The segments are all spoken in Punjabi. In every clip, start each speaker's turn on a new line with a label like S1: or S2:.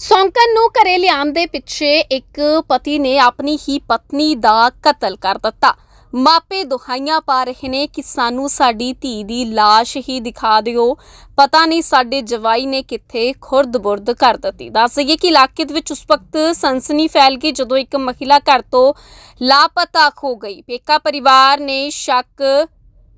S1: ਸੌਂਕਣ ਨੂੰ ਘਰੇ ਲਿਆਉਣ ਦੇ ਪਿੱਛੇ ਇੱਕ ਪਤੀ ਨੇ ਆਪਣੀ ਹੀ ਪਤਨੀ ਦਾ ਕਤਲ ਕਰ ਦਿੱਤਾ। ਮਾਪੇ ਦੁਹਾਈਆਂ ਪਾ ਰਹੇ ਨੇ ਕਿ ਸਾਨੂੰ ਸਾਡੀ ਧੀ ਦੀ ਲਾਸ਼ ਹੀ ਦਿਖਾ ਦਿਓ। ਪਤਾ ਨਹੀਂ ਸਾਡੇ ਜਵਾਈ ਨੇ ਕਿੱਥੇ ਖੁਰਦ-ਬੁਰਦ ਕਰ ਦਿੱਤੀ। ਦੱਸਈਏ ਕਿ ਇਲਾਕੇ ਦੇ ਵਿੱਚ ਉਸ ਵਕਤ ਸਨਸਨੀ ਫੈਲ ਗਈ ਜਦੋਂ ਇੱਕ ਮਹਿਲਾ ਘਰ ਤੋਂ ਲਾਪਤਾ ਹੋ ਗਈ। ਪੇਕਾ ਪਰਿਵਾਰ ਨੇ ਸ਼ੱਕ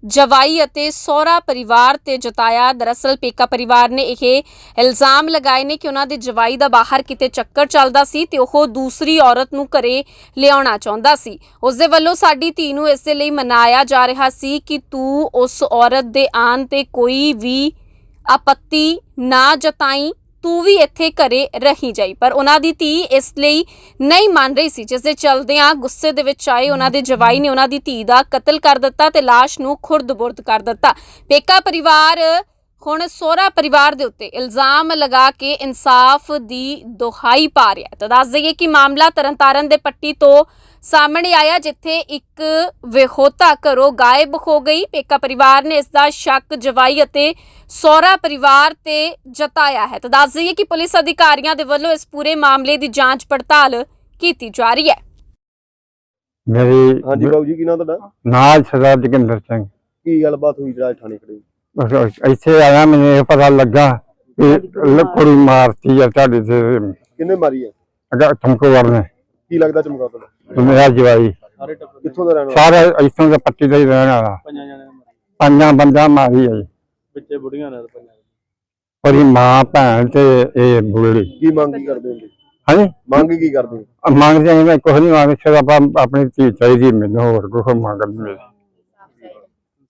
S1: ਜਵਾਈ ਅਤੇ ਸਹੁਰਾ ਪਰਿਵਾਰ ਤੇ ਜਤਾਇਆ। ਦਰਅਸਲ ਪੇਕਾ ਪਰਿਵਾਰ ਨੇ ਇਹ ਇਲਜ਼ਾਮ ਲਗਾਏ ਨੇ ਕਿ ਉਹਨਾਂ ਦੇ ਜਵਾਈ ਦਾ ਬਾਹਰ ਕਿਤੇ ਚੱਕਰ ਚੱਲਦਾ ਸੀ ਤੇ ਉਹ ਦੂਸਰੀ ਔਰਤ ਨੂੰ ਘਰੇ ਲਿਆਉਣਾ ਚਾਹੁੰਦਾ ਸੀ। ਉਸ ਦੇ ਵੱਲੋਂ ਸਾਡੀ ਧੀ ਨੂੰ ਇਸ ਦੇ ਲਈ ਮਨਾਇਆ ਜਾ ਰਿਹਾ ਸੀ ਕਿ ਤੂੰ ਉਸ ਔਰਤ ਦੇ ਆਣ ਤੇ ਕੋਈ ਵੀ ਆਪੱਤੀ ਨਾ ਜਤਾਈ। ਤੂੰ ਵੀ ਇੱਥੇ ਘਰੇ ਰਹੀ ਜਾਈ। ਪਰ ਉਹਨਾਂ ਦੀ ਧੀ ਇਸ ਲਈ ਨਹੀਂ ਮੰਨ ਰਹੀ ਸੀ। ਜਿਸ ਦੇ ਚਲਦਿਆਂ ਗੁੱਸੇ ਦੇ ਵਿੱਚ ਆਏ, ਉਹਨਾਂ ਦੇ ਜਵਾਈ ਨੇ ਉਹਨਾਂ ਦੀ ਧੀ ਦਾ ਕਤਲ ਕਰ ਦਿੱਤਾ ਤੇ ਲਾਸ਼ ਨੂੰ ਖੁਰਦ-ਬੁਰਦ ਕਰ ਦਿੱਤਾ। ਪੇਕਾ ਪਰਿਵਾਰ ਹੁਣ ਸੋਹਰਾ ਪਰਿਵਾਰ ਦੇ ਉੱਤੇ ਇਲਜ਼ਾਮ ਲਗਾ ਕੇ ਇਨਸਾਫ ਦੀ ਦੁਹਾਈ ਪਾ ਰਿਹਾ ਹੈ। ਤਾਂ ਦੱਸ ਦਈਏ ਕਿ ਮਾਮਲਾ ਤਰਨਤਾਰਨ ਦੇ ਪੱਟੀ ਤੋਂ ਸਾਹਮਣੇ ਆਇਆ ਜਿੱਥੇ ਇੱਕ ਵਿਹੋਤਾ ਘਰੋਂ ਗਾਇਬ ਹੋ ਗਈ। ਪੇਕਾ ਪਰਿਵਾਰ ਨੇ ਇਸ ਦਾ ਸ਼ੱਕ ਜਵਾਈ ਅਤੇ ਸੋਹਰਾ ਪਰਿਵਾਰ ਤੇ ਜਤਾਇਆ ਹੈ। ਤਾਂ ਦੱਸ ਦਈਏ ਕਿ ਪੁਲਿਸ ਅਧਿਕਾਰੀਆਂ ਦੇ ਵੱਲੋਂ ਇਸ ਪੂਰੇ ਮਾਮਲੇ ਦੀ ਜਾਂਚ ਪੜਤਾਲ ਕੀਤੀ ਜਾ ਰਹੀ ਹੈ।
S2: ਮੇਰੀ
S3: ਹਾਂਜੀ ਬਾਬੂ ਜੀ ਕੀ ਨਾਮ ਤੁਹਾਡਾ?
S2: ਨਾਲ ਸਰਦਾਰ ਜੋਗਿੰਦਰ ਸਿੰਘ।
S3: ਕੀ ਗੱਲਬਾਤ ਹੋਈ ਜਿਹੜਾ ਥਾਣੇ ਖੜੇ?
S2: ਇੱਥੇ ਆਇਆ ਮੈਨੂੰ ਇਹ ਪਤਾ ਲੱਗਾ ਕਿ ਲ- ਕੁੜੀ ਮਾਰਤੀ ਆ ਤੁਹਾਡੇ ਤੇ।
S3: ਕਿੰਨੇ ਮਾਰੀ ਹੈ
S2: ਅਗਾ ਤੁਮਕੋ ਨੇ
S3: ਕੀ ਲੱਗਦਾ ਚਮਕਾ ਤੁਹਾਡਾ?
S2: ਤੇ ਮੇਰਾ ਜਵਾਈ।
S3: ਕਿੱਥੋਂ ਦਾ ਰਹਿਣ ਵਾਲਾ?
S2: ਸਾਰੇ ਇੱਥੋਂ ਦੇ ਪੱਟੀ ਦਾ ਹੀ ਰਹਿਣ ਵਾਲਾ।
S4: ਪੰਜਾਂ ਜਣਿਆਂ ਨੂੰ ਮਾਰੀ।
S2: ਪੰਜਾਂ ਬੰਦਾ ਮਾਰੀ ਆ ਜੀ।
S4: ਵਿੱਚੇ ਬੁੜੀਆਂ ਨੇ ਪੰਜਾਂ
S2: ਉਹਦੀ ਮਾਂ ਭੈਣ ਤੇ ਇਹ ਬੁੜੀ
S3: ਕੀ ਮੰਗ ਕੀ ਕਰਦੇ ਹੋ
S2: ਹਾਂਜੀ?
S3: ਮੰਗ ਕੀ ਕਰਦੇ ਹੋ
S2: ਮੰਗਦੇ ਹਾਂ ਮੈਂ ਕੁਝ ਨਹੀਂ ਮੰਗਦੇ ਸਿਰ ਆਪਾਂ ਆਪਣੀ ਧੀ ਚਾਹੀਦੀ ਮੈਨੂੰ ਹੋਰ ਕੋਈ ਮੰਗ ਨਹੀਂ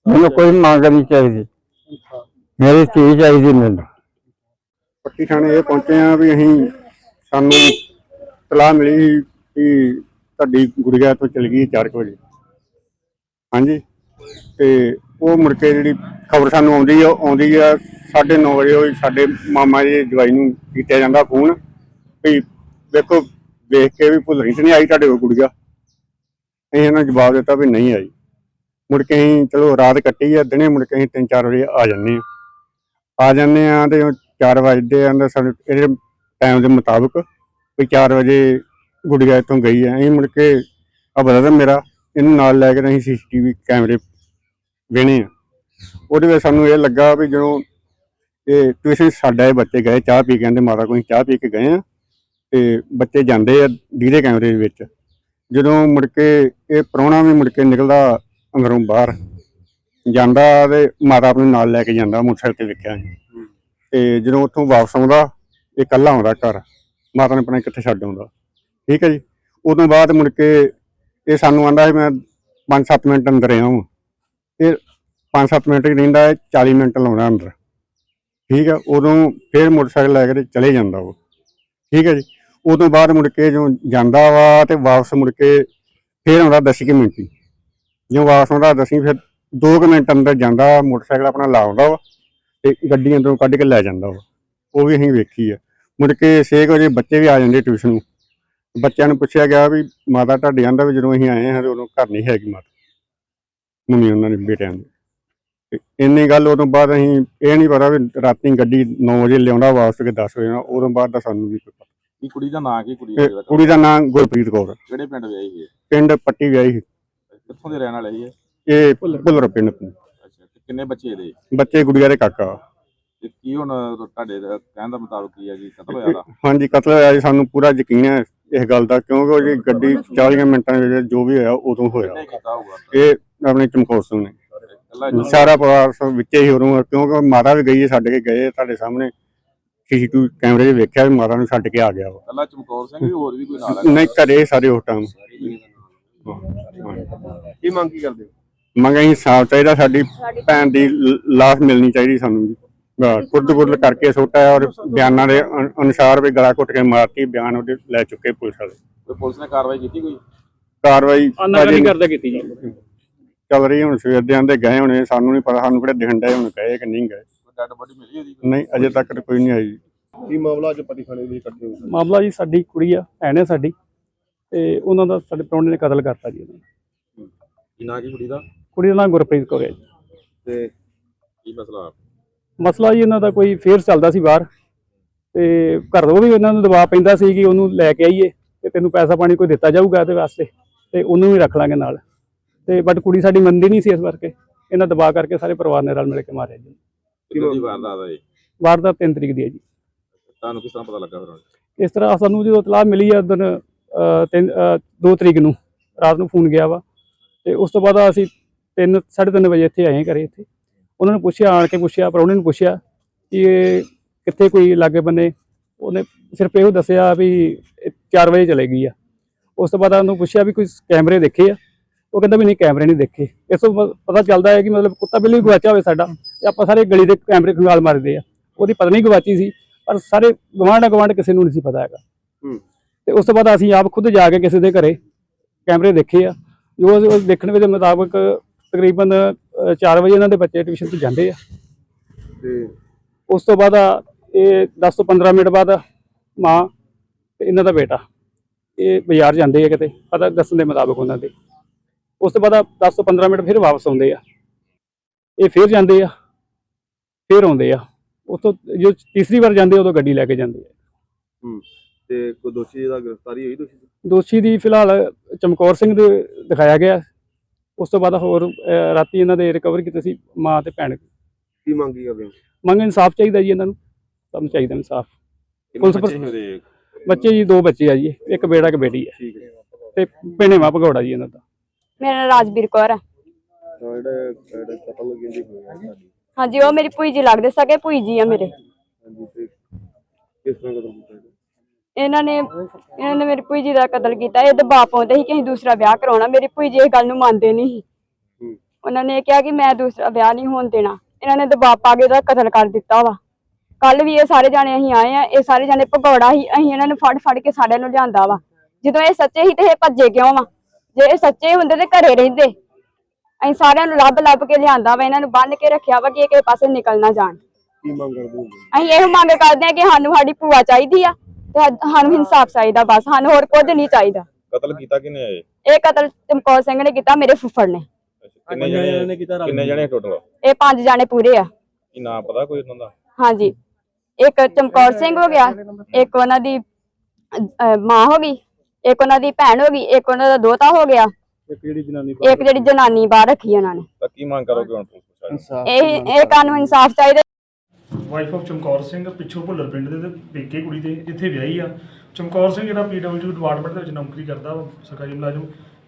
S2: ਮੈਨੂੰ ਕੋਈ ਮੰਗ ਨਹੀਂ ਚਾਹੀਦੀ। ਮੇਰੀ ਚੀਜ਼ ਚਾਹੀਦੀ ਮੈਨੂੰ।
S5: ਪੱਟੀ ਥਾਣੇ ਇਹ ਪਹੁੰਚੇ ਆ ਵੀ ਅਸੀਂ ਸਾਨੂੰ ਤਲਾਹ ਮਿਲੀ ਕਿ ਤੁਹਾਡੀ ਗੁੜੀਆ ਤੋਂ ਚਲ ਗਈ 4 ਵਜੇ। ਹਾਂਜੀ। ਤੇ ਉਹ ਮੁੜ ਕੇ ਜਿਹੜੀ ਖਬਰ ਸਾਨੂੰ ਆਉਂਦੀ ਆ, ਉਹ ਆਉਂਦੀ ਆ 9:30 ਵਜੇ ਹੋਈ, ਸਾਡੇ ਮਾਮਾ ਜੀ ਜਵਾਈ ਨੂੰ ਕੀਤਾ ਜਾਂਦਾ ਫੋਨ ਵੀ ਵੇਖੋ, ਵੇਖ ਕੇ ਵੀ ਭੁੱਲਣੀ ਤੇ ਨਹੀਂ ਆਈ ਤੁਹਾਡੇ ਕੋਲ ਗੁੜੀਆ। ਅਸੀਂ ਇਹਨਾਂ ਜਵਾਬ ਦਿੱਤਾ ਵੀ ਨਹੀਂ ਆਈ। ਮੁੜ ਕੇ ਅਸੀਂ ਚਲੋ ਰਾਤ ਕੱਟੀ ਆ, ਦਿਨੇ ਮੁੜ ਕੇ ਅਸੀਂ 3-4 ਵਜੇ ਆ ਜੰਨੇ ਆ ਆ ਜਾਂਦੇ ਆ ਤੇ 4 ਵਜੇ ਆਂਦਾ ਸਾਨੂੰ ਇਹਦੇ ਟਾਈਮ ਦੇ ਮੁਤਾਬਕ ਵੀ 4 ਵਜੇ ਗੁੜੀਆ ਇੱਥੋਂ ਗਈ ਹੈ ਅਸੀਂ ਮੁੜ ਕੇ ਆ ਬਰਦਰ ਮੇਰਾ, ਇਹਨੂੰ ਨਾਲ ਲੈ ਕੇ ਅਸੀਂ ਸੀਸੀਟੀਵੀ ਕੈਮਰੇ ਵੇਣੇ ਆ। ਉਹਦੇ ਵਿੱਚ ਸਾਨੂੰ ਇਹ ਲੱਗਾ ਵੀ ਜਦੋਂ ਇਹ ਟਿਊਸ਼ਨ ਸਾਡਾ ਇਹ ਬੱਚੇ ਗਏ, ਚਾਹ ਪੀ ਕੇ ਕਹਿੰਦੇ ਮਾਤਾ ਕੋਈ ਚਾਹ ਪੀ ਕੇ ਗਏ ਆ ਤੇ ਬੱਚੇ ਜਾਂਦੇ ਆ ਡੀਰੇ ਕੈਮਰੇ ਦੇ ਵਿੱਚ। ਜਦੋਂ ਮੁੜ ਕੇ ਇਹ ਪ੍ਰਾਹੁਣਾ ਵੀ ਮੁੜ ਕੇ ਨਿਕਲਦਾ ਅੰਦਰੋਂ ਬਾਹਰ। ਜਾਂਦਾ ਤੇ ਮਾਤਾ ਆਪਣੇ ਨਾਲ ਲੈ ਕੇ ਜਾਂਦਾ ਮੋਟਰਸਾਈਕਲ ਤੇ ਵੇਖਿਆ ਅਸੀਂ ਤੇ ਜਦੋਂ ਉੱਥੋਂ ਵਾਪਸ ਆਉਂਦਾ ਇਹ ਇਕੱਲਾ ਆਉਂਦਾ ਘਰ। ਮਾਤਾ ਨੇ ਨੀ ਕਿੱਥੇ ਛੱਡ ਆਉਂਦਾ। ਠੀਕ ਹੈ ਜੀ? ਉਦੋਂ ਬਾਅਦ ਮੁੜ ਕੇ ਇਹ ਸਾਨੂੰ ਆਂਦਾ ਸੀ ਮੈਂ 5-7 ਮਿੰਟ ਅੰਦਰ ਆਇਆ ਹਾਂ ਇਹ 5-7 ਮਿੰਟ ਹੀ ਰਹਿੰਦਾ ਹੈ 40 ਮਿੰਟ ਲਾਉਂਦਾ ਅੰਦਰ। ਠੀਕ ਹੈ? ਉਦੋਂ ਫੇਰ ਮੋਟਰਸਾਈਕਲ ਲੈ ਕੇ ਤੇ ਚਲੇ ਜਾਂਦਾ ਉਹ। ਠੀਕ ਹੈ ਜੀ? ਉਦੋਂ ਬਾਅਦ ਮੁੜ ਕੇ ਜਦੋਂ ਜਾਂਦਾ ਵਾ ਤੇ ਵਾਪਸ ਮੁੜ ਕੇ ਫੇਰ ਆਉਂਦਾ 10 ਕੁ ਮਿੰਟ ਹੀ। ਜਦੋਂ ਵਾਪਸ ਆਉਂਦਾ ਦਸੀਂ ਫਿਰ 2 ਮਿੰਟ ਅੰਦਰ ਜਾਂਦਾ ਮੋਟਰਸਾਈਕਲ ਆਪਣਾ ਲਾਉਂਦਾ ਵਾ ਤੇ ਗੱਡੀ ਅੰਦਰੋਂ ਕੱਢ ਕੇ ਲੈ ਜਾਂਦਾ ਵਾ। ਉਹ ਵੀ ਅਸੀਂ ਵੇਖੀ ਆ। ਮੁੜ ਕੇ 6 ਵਜੇ ਬੱਚੇ ਵੀ ਆ ਜਾਂਦੇ ਟਿਊਸ਼ਨ ਨੂੰ। ਬੱਚਿਆਂ ਨੂੰ ਪੁੱਛਿਆ ਗਿਆ ਵੀ ਮਾਤਾ ਤੁਹਾਡੀ ਆਂਦਾ ਵੀ ਜਦੋਂ ਅਸੀਂ ਆਏ ਹਾਂ ਤੇ ਉਦੋਂ ਘਰ ਨਹੀਂ ਹੈਗੀ ਮਾਤਾ। ਮੰਮੀ ਉਹਨਾਂ ਦੇ ਬੇਟਿਆਂ ਦੀ। ਤੇ ਇੰਨੀ ਗੱਲ ਉਦੋਂ ਬਾਅਦ ਅਸੀਂ ਇਹ ਨਹੀਂ ਪਤਾ ਵੀ ਰਾਤੀ ਗੱਡੀ 9 ਵਜੇ ਲਿਆਉਂਦਾ ਵਾਪਸ ਕੇ 10 ਵਜੇ ਨਾਲ ਉਦੋਂ ਬਾਅਦ ਦਾ ਸਾਨੂੰ ਵੀ ਪਤਾ।
S4: ਕੀ ਕੁੜੀ ਦਾ ਨਾਂ ਕੀ ਕੁੜੀ
S5: ਤੇ
S4: ਦਾ?
S5: ਕੁੜੀ ਦਾ ਨਾਮ ਗੁਰਪ੍ਰੀਤ ਕੌਰ।
S4: ਕਿਹੜੇ ਪਿੰਡ ਵਿਆਹੀ ਇਹ?
S5: ਪਿੰਡ ਪੱਟੀ ਵਿਆਹੀ ਸੀ।
S4: ਕਿੱਥੋਂ ਦੇ ਰਹਿਣ ਵਾਲੇ ਸੀ ਇਹ?
S5: ਭੁੱਲਰ ਪਿੰਡ ਤੋਂ।
S4: ਅੱਛਾ ਤੇ ਕਿੰਨੇ ਬੱਚੇ ਇਹਦੇ?
S5: ਬੱਚੇ ਗੁੜੀਆ ਦੇ ਕਾਕਾ।
S4: ਤੇ ਕੀ ਹੁਣ ਤੁਹਾਡੇ ਦਾ ਕਹਿਣ ਦਾ ਮੁਤਾਬਕ ਕੀ ਹੈ ਜੀ ਕਤਲ ਹੋਇਆ ਦਾ?
S5: ਹਾਂਜੀ ਕਤਲ ਹੋਇਆ ਜੀ ਸਾਨੂੰ ਪੂਰਾ ਯਕੀਨ ਹੈ ਇਸ ਗੱਲ ਦਾ ਕਿਉਂਕਿ ਉਹ ਜੀ ਗੱਡੀ 40 ਮਿੰਟਾਂ ਦੇ ਵਿੱਚ ਜੋ ਵੀ ਹੋਇਆ ਉਦੋਂ ਹੋਇਆ। ਇਹ ਆਪਣੇ ਚਮਕੌਰ ਸਿੰਘ ਨੇ। ਸਾਰਾ ਪਰਿਵਾਰ ਸਭ ਵਿੱਚੇ ਹੀ ਉਦੋਂ ਕਿਉਂਕਿ ਮਾਤਾ ਵੀ ਗਈ ਹੈ ਛੱਡ ਕੇ ਗਏ ਤੁਹਾਡੇ ਸਾਹਮਣੇ ਸੀਸੀਟੀਵੀ ਕੈਮਰੇ 'ਚ ਵੇਖਿਆ ਵੀ ਮਾਤਾ ਨੂੰ ਛੱਡ ਕੇ ਆ ਗਿਆ ਵਾ
S4: ਇਕੱਲਾ ਚਮਕੌਰ ਸਿੰਘ ਵੀ ਹੋਰ ਵੀ ਕੋਈ ਨਾਲ ਹੈ
S5: ਨਹੀਂ ਘਰੇ ਸਾਰੇ ਉਸ ਟਾਈਮ
S3: ਕੀ ਮੰਗ ਕੀ ਕਰਦੇ ਹੋ?
S5: ਮੰਗ ਅਸੀਂ ਸਾਫ਼ ਚਾਹੀਦਾ ਸਾਡੀ ਭੈਣ ਦੀ ਲਾਸ਼ ਮਿਲਣੀ ਚਾਹੀਦੀ ਸਾਨੂੰ ਜੀ। ਕੁੱਦ ਕੁੱਦ ਕਰਕੇ ਸੁੱਟਿਆ ਔਰ ਬਿਆਨਾਂ ਦੇ ਅਨ- ਅਨੁਸਾਰ ਵੀ ਗਲਾ ਘੁੱਟ ਕੇ ਮਾਰਤੀ ਬਿਆਨ ਉਹਦੇ ਲੈ ਚੁੱਕੇ ਪੁਲਿਸ ਵਾਲੇ।
S4: ਕੋਈ ਪੁਲਿਸ ਨੇ ਕਾਰਵਾਈ ਕੀਤੀ ਕੋਈ?
S5: ਕਾਰਵਾਈ ਅਜੇ
S6: ਕਰਦੇ ਕੀਤੀ ਜੀ।
S5: ਚੱਲ ਰਹੀ ਹੁਣ ਸਵੇਰ ਦੇ ਆਂਦੇ ਗਏ ਹੋਣੇ ਸਾਨੂੰ ਨਹੀਂ ਪਤਾ ਸਾਨੂੰ ਕਿਹੜੇ ਦਿਖਣ ਡਏ ਹੁਣ ਗਏ ਕਿ ਨਹੀਂ ਗਏ।
S4: ਕੋਈ ਡੈਡ ਬੋਡੀ ਮਿਲੀ ਉਹਦੀ
S5: ਨਹੀਂ ਅਜੇ ਤੱਕ ਤਾਂ ਕੋਈ ਨਹੀਂ ਆਈ
S3: ਕੀ ਮਾਮਲਾ ਅੱਜ ਪੱਟੀ ਥਾਣੇ ਦੇ ਇਕੱਠੇ ਹੋਏ
S6: ਮਾਮਲਾ ਜੀ ਸਾਡੀ ਕੁੜੀ ਆ ਭੈਣ ਹੈ ਸਾਡੀ ਤੇ ਉਹਨਾਂ ਦਾ ਸਾਡੇ ਪ੍ਰਾਹੁਣੇ ਨੇ ਕਤਲ ਕਰਤਾ ਜੀ ਉਹਨਾਂ। ਨੇ।
S4: ਕੀ ਨਾਂ ਕੀ ਕੁੜੀ ਦਾ?
S6: ਕੁੜੀ ਦਾ ਨਾਮ ਗੁਰਪ੍ਰੀਤ ਕੌਰ ਹੈ ਜੀ।
S3: ਤੇ
S4: ਕੀ ਮਸਲਾ
S6: ਮਸਲਾ ਜੀ ਇਹਨਾਂ ਦਾ ਕੋਈ ਫੇਰ ਚੱਲਦਾ ਸੀ ਬਾਹਰ ਤੇ ਘਰ ਤੋਂ ਵੀ ਉਹਨਾਂ ਨੂੰ ਦਬਾਅ ਪੈਂਦਾ ਸੀ ਕਿ ਉਹਨੂੰ ਲੈ ਕੇ ਆਈਏ ਤੇ ਤੈਨੂੰ ਪੈਸਾ ਪਾਣੀ ਕੋਈ ਦਿੱਤਾ ਜਾਊਗਾ ਇਹਦੇ ਵਾਸਤੇ ਤੇ ਉਹਨੂੰ ਵੀ ਰੱਖ ਲਾਂਗੇ ਨਾਲ। ਤੇ ਬਟ ਕੁੜੀ ਸਾਡੀ ਮੰਨਦੀ ਨਹੀਂ ਸੀ ਇਸ ਕਰਕੇ ਇਹਨਾਂ ਦਬਾਅ ਕਰਕੇ ਸਾਰੇ ਪਰਿਵਾਰ ਨੇ ਰਲ ਮਿਲ ਕੇ ਮਾਰਿਆ ਜੀ।
S4: ਕਿਹਦੀ ਵਾਰਦਾਤ ਹੈ ਜੀ
S6: ਵਾਰਦਾਤ 3 ਤਰੀਕ ਦੀ ਹੈ ਜੀ।
S4: ਤੁਹਾਨੂੰ ਕਿਸ ਤਰ੍ਹਾਂ ਪਤਾ ਲੱਗਾ ਫਿਰ ਹੁਣ?
S6: ਇਸ ਤਰ੍ਹਾਂ ਸਾਨੂੰ ਜਦੋਂ ਇਤਲਾਹ ਮਿਲੀ ਆ ਦਿਨ 3 2 ਤਰੀਕ ਨੂੰ ਰਾਤ ਨੂੰ ਫੋਨ ਗਿਆ ਵਾ ਤੇ ਉਸ ਤੋਂ ਬਾਅਦ ਅਸੀਂ 3 3:30 ਵਜੇ ਇੱਥੇ ਆਏ ਘਰੇ ਇੱਥੇ। ਉਹਨਾਂ ਨੂੰ ਪੁੱਛਿਆ ਆਣ ਕੇ ਪੁੱਛਿਆ ਪ੍ਰਾਹੁਣੇ ਨੂੰ ਪੁੱਛਿਆ ਕਿ ਇਹ ਕਿੱਥੇ ਕੋਈ ਲਾਗੇ ਬੰਨੇ। ਉਹਨੇ ਸਿਰਫ ਇਹੋ ਦੱਸਿਆ ਵੀ 4 ਵਜੇ ਚਲੇ ਗਈ ਆ। ਉਸ ਤੋਂ ਬਾਅਦ ਉਹਨੂੰ ਪੁੱਛਿਆ ਵੀ ਕੋਈ ਕੈਮਰੇ ਦੇਖੇ ਆ? ਉਹ ਕਹਿੰਦਾ ਵੀ ਨਹੀਂ ਕੈਮਰੇ ਨਹੀਂ ਦੇਖੇ। ਇਸ ਤੋਂ ਪਤਾ ਚੱਲਦਾ ਹੈ ਕਿ ਮਤਲਬ ਕੁੱਤਾ ਬਿੱਲੀ ਵੀ ਗਵਾਚਿਆ ਹੋਵੇ ਸਾਡਾ ਤੇ ਆਪਾਂ ਸਾਰੇ ਗਲੀ ਦੇ ਕੈਮਰੇ ਖੰਗਾਲ ਮਾਰਦੇ ਆ। ਉਹਦੀ ਪਤਨੀ ਗਵਾਚੀ ਸੀ ਪਰ ਸਾਰੇ ਗਵਾਂਢ ਗਵਾਂਢ ਕਿਸੇ ਨੂੰ ਨਹੀਂ ਸੀ ਪਤਾ ਹੈਗਾ। ਤੇ ਉਸ ਤੋਂ ਬਾਅਦ ਅਸੀਂ ਆਪ ਖੁਦ ਜਾ ਕੇ ਕਿਸੇ ਦੇ ਘਰੇ ਕੈਮਰੇ ਦੇਖੇ ਆ। ਜੋ ਦੇਖਣ ਦੇ ਮੁਤਾਬਕ ਤਕਰੀਬਨ 4 ਵਜੇ ਇਹਨਾਂ ਦੇ ਬੱਚੇ ਟਿਊਸ਼ਨ ਤੇ ਜਾਂਦੇ ਆ।
S3: ਤੇ
S6: ਉਸ ਤੋਂ ਬਾਅਦ ਇਹ 10 ਤੋਂ 15 ਮਿੰਟ ਬਾਅਦ ਮਾਂ ਤੇ ਇਹਨਾਂ ਦਾ ਬੇਟਾ ਇਹ ਬਾਜ਼ਾਰ ਜਾਂਦੇ ਆ ਕਿਤੇ ਪਤਾ ਦੱਸਣ ਦੇ ਮੁਤਾਬਕ ਉਹਨਾਂ ਦੇ। ਉਸ ਤੋਂ ਬਾਅਦ ਆ 10 ਤੋਂ 15 ਮਿੰਟ ਫਿਰ ਵਾਪਸ ਆਉਂਦੇ ਆ। ਇਹ ਫਿਰ ਜਾਂਦੇ ਆ ਫਿਰ ਆਉਂਦੇ ਆ। ਉਸ ਤੋਂ ਜੋ ਤੀਸਰੀ ਵਾਰ ਜਾਂਦੇ ਉਦੋਂ ਗੱਡੀ ਲੈ ਕੇ ਜਾਂਦੇ ਆ।
S3: ਤੇ ਕੋਈ ਦੋਸ਼ੀ ਦਾ ਗ੍ਰਿਫਤਾਰੀ ਹੋਈ ਦੋਸ਼ੀ ਦੀ?
S6: ਦੋਸ਼ੀ ਦੀ ਫਿਲਹਾਲ ਚਮਕੌਰ ਸਿੰਘ ਦੇ ਦਿਖਾਇਆ ਗਿਆ। ਉਸ ਤੋਂ ਬਾਅਦ ਹੋਰ ਅਹ, ਰਾਤੀ ਇਹਨਾਂ ਦੇ ਰਿਕਵਰ ਕੀਤੇ ਸੀ ਮਾਂ ਤੇ ਭੈਣ।
S3: ਕੀ ਮੰਗ ਕੀ ਕਰਦੇ ਹੋ?
S6: ਮੰਗ ਇਨਸਾਫ ਚਾਹੀਦਾ ਜੀ ਇਹਨਾਂ ਨੂੰ। ਸਾਨੂੰ ਚਾਹੀਦਾ ਇਨਸਾਫ। ਪੁਲਿਸ
S4: ਬੱਚੇ ਸੀ ਉਹਦੇ?
S6: ਬੱਚੇ ਜੀ ਦੋ ਬੱਚੇ ਆ ਜੀ। ਇੱਕ ਬੇੜਾ ਇੱਕ ਬੇਟੀ ਹੈ
S3: ਠੀਕ ਹੈ।
S6: ਤੇ ਭੇਣੇਵਾ ਭਗੌੜਾ ਜੀ ਇਹਨਾਂ ਦਾ।
S7: ਮੇਰਾ ਨਾਂ ਰਾਜਵੀਰ ਕੌਰ ਆ।
S3: ਤਾਂ ਜਿਹੜਾ ਜਿਹੜਾ ਕਤਲ ਕਹਿੰਦੇ ਹੋਇਆ ਸਾਡੀ।
S7: ਹਾਂਜੀ ਉਹ ਮੇਰੀ ਭੂਈ ਜੀ ਲੱਗਦੇ ਸਕੇ ਭੂਈ ਜੀ ਆ ਮੇਰੇ।
S3: ਹਾਂਜੀ ਤੇ ਕਿਸ ਤਰ੍ਹਾਂ ਕਤਲ ਕੀਤਾ ਇਹਦਾ?
S7: ਇਹਨਾਂ ਨੇ ਇਹਨਾਂ ਨੇ ਮੇਰੀ ਭੂਈ ਜੀ ਦਾ ਕਤਲ ਕੀਤਾ ਇਹ ਦਬਾਅ ਪਾਉਂਦੇ ਸੀ ਕਿ ਅਸੀਂ ਦੂਸਰਾ ਵਿਆਹ ਕਰਾਉਣਾ ਮੇਰੀ ਭੂਈ ਜੀ ਇਹ ਗੱਲ ਨੂੰ ਮੰਨਦੇ ਨਹੀਂ ਸੀ।
S3: ਹੂੰ।
S7: ਉਹਨਾਂ ਨੇ ਕਿਹਾ ਕਿ ਮੈਂ ਦੂਸਰਾ ਵਿਆਹ ਨਹੀਂ ਹੋਣ ਦੇਣਾ। ਇਹਨਾਂ ਨੇ ਦਬਾਅ ਪਾ ਕੇ ਉਹਦਾ ਕਤਲ ਕਰ ਦਿੱਤਾ ਵਾ। ਕੱਲ ਵੀ ਇਹ ਸਾਰੇ ਜਾਣੇ ਅਸੀਂ ਆਏ ਆ ਇਹ ਸਾਰੇ ਜਾਣੇ ਭਗੌੜਾ ਸੀ ਅਸੀਂ ਇਹਨਾਂ ਨੂੰ ਫੜ ਫੜ ਕੇ ਸਾਰਿਆਂ ਨੂੰ ਲਿਆਂਦਾ ਵਾ। ਜਦੋਂ ਇਹ ਸੱਚੇ ਸੀ ਤੇ ਇਹ ਭੱਜੇ ਕਿਉਂ ਵਾ? ਜੇ ਇਹ ਸੱਚੇ ਹੁੰਦੇ ਤੇ ਘਰੇ ਰਹਿੰਦੇ। ਅਸੀਂ ਸਾਰਿਆਂ ਨੂੰ ਲੱਭ ਲੱਭ ਕੇ ਲਿਆਂਦਾ ਵਾ ਇਹਨਾਂ ਨੂੰ ਬੰਨ੍ਹ ਕੇ ਰੱਖਿਆ ਵਾ ਕਿ ਇਹ ਕਿਸੇ ਪਾਸੇ ਨਿਕਲ ਨਾ ਜਾਣ।
S3: ਕੀ ਮੰਗ ਕਰਦੇ ਹੋ?
S7: ਅਸੀਂ ਇਹੋ ਮੰਗ ਕਰਦੇ ਹਾਂ ਕਿ ਸਾਨੂੰ ਸਾਡੀ ਭੂਆ ਚਾਹੀਦੀ ਆ। ਤੇ ਸਾਨੂੰ ਇਨਸਾਫ ਚਾਹੀਦਾ ਬਸ ਸਾਨੂੰ ਹੋਰ ਕੁਝ ਨਹੀਂ ਚਾਹੀਦਾ।
S4: ਕਤਲ ਕੀਤਾ ਕਿਨੇ ਆਏ
S7: ਇਹ? ਕਤਲ ਚਮਕੌਰ ਸਿੰਘ ਨੇ ਕੀਤਾ ਮੇਰੇ ਫੁੱਫੜ ਨੇ।
S4: ਕਿੰਨੇ ਜਣੇ ਕਿੰਨੇ ਜਣੇ ਟੋਟਲ
S7: ਇਹ ਪੰਜ ਜਾਣੇ ਪੂਰੇ ਆ।
S4: ਕੀ ਨਾਮ ਪਤਾ ਕੋਈ ਉਹਨਾਂ ਦਾ?
S7: ਹਾਂਜੀ। ਇੱਕ ਚਮਕੌਰ ਸਿੰਘ ਹੋ ਗਿਆ ਇੱਕ ਉਹਨਾਂ ਦੀ ਅਹ, ਮਾਂ ਹੋ ਗਈ ਇੱਕ ਉਹਨਾਂ ਦੀ ਭੈਣ ਹੋ ਗਈ ਇੱਕ ਉਹਨਾਂ ਦਾ ਦੋਤਾ ਹੋ ਗਿਆ।
S6: ਇੱਕ ਜਿਹੜੀ ਜਨਾਨੀ
S7: ਇੱਕ ਜਿਹੜੀ ਜਨਾਨੀ ਬਾਹਰ ਰੱਖੀ ਉਹਨਾਂ ਨੇ।
S4: ਤਾਂ ਕੀ ਮੰਗ ਕਰੋਗੇ ਹੁਣ ਪੁਲਿਸ ਪ੍ਰਸ਼ਾਸਨ
S7: ਇਹ ਇਹ ਕਾਨੂੰਨ ਇਨਸਾਫ ਚਾਹੀਦਾ
S8: ਵਾਈਫ ਆਫ ਚਮਕੌਰ ਸਿੰਘ, ਪਿੱਛੋਂ ਭੁੱਲਰ ਪਿੰਡ ਦੇ ਤੇ ਪੇਕੇ ਕੁੜੀ ਦੇ ਇੱਥੇ ਵਿਆਹੀ ਆ। ਚਮਕੌਰ ਸਿੰਘ ਜਿਹੜਾ ਪੀਡਬਲਯੂ ਡਿਪਾਰਟਮੈਂਟ ਦੇ ਵਿੱਚ ਨੌਕਰੀ ਕਰਦਾ ਵਾ, ਸਰਕਾਰੀ ਮੁਲਾਜ਼ਮ,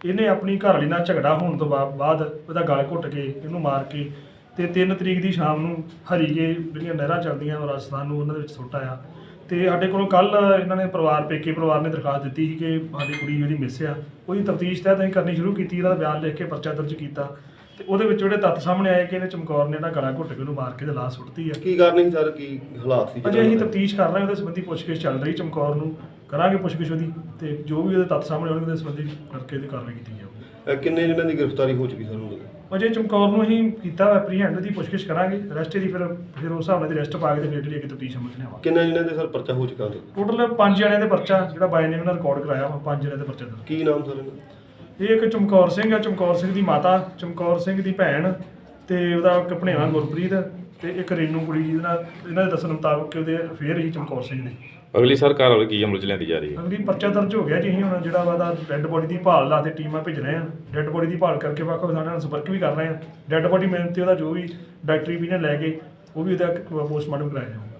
S8: ਇਹਨੇ ਆਪਣੀ ਘਰਵਾਲੀ ਨਾਲ ਝਗੜਾ ਹੋਣ ਤੋਂ ਬਾ- ਬਾਅਦ ਉਹਦਾ ਗਲ ਘੁੱਟ ਕੇ ਇਹਨੂੰ ਮਾਰ ਕੇ ਤੇ 3 ਤਰੀਕ ਦੀ ਸ਼ਾਮ ਨੂੰ ਹਰੀਕੇ ਜਿਹੜੀਆਂ ਨਹਿਰਾਂ ਚੱਲਦੀਆਂ ਰਾਜਸਥਾਨ ਨੂੰ ਉਹਨਾਂ ਦੇ ਵਿੱਚ ਸੁੱਟ ਆਇਆ। ਤੇ ਸਾਡੇ ਕੋਲੋਂ ਕੱਲ ਇਹਨਾਂ ਨੇ ਪਰਿਵਾਰ, ਪੇਕੇ ਪਰਿਵਾਰ ਨੇ ਦਰਖਾਸਤ ਦਿੱਤੀ ਸੀ ਕਿ ਸਾਡੀ ਕੁੜੀ ਜਿਹੜੀ ਮਿਸ ਆ, ਉਹਦੀ ਤਫਤੀਸ਼ ਤਹਿਤ ਅਸੀਂ ਕਰਨੀ ਸ਼ੁਰੂ ਕੀਤੀ ਇਹਦਾ ਬਿਆਨ ਲਿਖ ਕੇ ਪਰਚਾ ਦਰਜ ਕੀਤਾ। ਤੇ ਉਹਦੇ ਵਿੱਚ ਜਿਹੜੇ ਤੱਥ ਸਾਹਮਣੇ ਆਏ ਕਿ ਇਹਨੇ ਚਮਕੌਰ ਨੇ ਇਹਦਾ ਗਲਾ ਘੁੱਟ ਕੇ ਉਹਨੂੰ ਮਾਰ ਕੇ ਤੇ ਲਾਸ਼ ਸੁੱਟਤੀ ਆ।
S3: ਕੀ ਕਾਰਨ ਸੀ ਸਰ? ਕੀ ਹਾਲਾਤ ਸੀ?
S8: ਅਜੇ ਅਸੀਂ ਤਫਤੀਸ਼ ਕਰ ਰਹੇ ਹਾਂ ਉਹਦੇ ਸੰਬੰਧੀ ਪੁੱਛਗਿੱਛ ਚੱਲ ਰਹੀ ਚਮਕੌਰ ਨੂੰ। ਕਰਾਂਗੇ ਪੁੱਛਗਿੱਛ ਉਹਦੀ ਤੇ ਜੋ ਵੀ ਉਹਦੇ ਤੱਥ ਸਾਹਮਣੇ ਆਉਣਗੇ ਉਹਦੇ ਸੰਬੰਧੀ ਕਰਕੇ ਤੇ ਕਾਰਵਾਈ ਕੀਤੀ ਜਾਊਗੀ।
S3: ਅਹ ਕਿੰਨੇ ਜਿਹਨਾਂ ਦੀ ਗ੍ਰਿਫਤਾਰੀ ਹੋ ਚੁੱਕੀ ਸਰ ਹੁਣ ਤੱਕ?
S8: ਅਜੇ ਚਮਕੌਰ ਨੂੰ ਅਸੀਂ ਕੀਤਾ ਐਪਰੀਹੈਂਡ ਦੀ ਪੁੱਛਗਿੱਛ ਕਰਾਂਗੇ। ਰੈਸਟ ਦੀ ਫਿਰ ਫਿਰ ਉਸ ਹਿਸਾਬ ਨਾਲ ਦੀ ਰੈਸਟ ਪਾ ਕੇ ਤੇ ਫਿਰ ਜਿਹੜੀ ਅੱਗੇ ਤਫਤੀਸ਼ ਅਮਲ ਚ ਲਿਆਵਾਂਗੇ।
S3: ਕਿੰਨੇ ਜਿਹਨਾਂ ਦੇ ਸਰ ਪਰਚਾ ਹੋ ਚੁੱਕਾ ਉਹਦੇ
S8: ਟੋਟਲ ਪੰਜ ਜਣਿਆਂ ਦੇ ਪਰਚਾ ਜਿਹੜਾ ਬਾਈ ਨੇ ਇਹਨਾਂ ਰਿਕਾਰਡ ਕਰਾਇਆ ਵਾ ਪੰਜ ਜਣਿਆਂ ਦੇ ਪਰਚਾ ਦਰਜ।
S3: ਕੀ ਨਾਮ ਸਰ ਇਹਨਾਂ
S8: ਇਹ ਇੱਕ ਚਮਕੌਰ ਸਿੰਘ ਹੈ ਚਮਕੌਰ ਸਿੰਘ ਦੀ ਮਾਤਾ ਚਮਕੌਰ ਸਿੰਘ ਦੀ ਭੈਣ ਤੇ ਉਹਦਾ ਇੱਕ ਭਣੇਵਾ ਗੁਰਪ੍ਰੀਤ ਤੇ ਇੱਕ ਰੇਨੂ ਕੁੜੀ ਜਿਹਦੇ ਨਾਲ ਇਹਨਾਂ ਦੇ ਦੱਸਣ ਮੁਤਾਬਕ ਕਿ ਉਹਦੇ ਅਫੇਅਰ ਹੀ ਚਮਕੌਰ ਸਿੰਘ ਦੇ।
S4: ਅਗਲੀ ਸਰਕਾਰ ਵੱਲ ਕੀ ਅਮਲ ਚ ਲਿਆਂਦੀ ਜਾ ਰਹੀ ਹੈ?
S8: ਅਗਲੀ ਪਰਚਾ ਦਰਜ ਹੋ ਗਿਆ ਜੀ ਅਸੀਂ ਹੁਣ ਜਿਹੜਾ ਵਾ ਦਾ ਡੈੱਡ ਬੋਡੀ ਦੀ ਭਾਲ ਲਾ ਤੇ ਟੀਮਾਂ ਭੇਜ ਰਹੇ ਆ ਡੈੱਡ ਬੋਡੀ ਦੀ ਭਾਲ ਕਰਕੇ ਵੱਖ ਵਿਧਾਨਾਂ ਨਾਲ ਸੰਪਰਕ ਵੀ ਕਰ ਰਹੇ ਆ ਡੈੱਡ ਬੋਡੀ ਮਿਲਣ ਤੇ ਉਹਦਾ ਜੋ ਵੀ ਡਾਕਟਰੀ ਵੀ ਨੇ ਲੈ ਕੇ ਉਹ ਵੀ ਉਹਦਾ ਪੋਸਟਮਾਰਟਮ ਕਰਾਇਆ ਜਾਊਗਾ।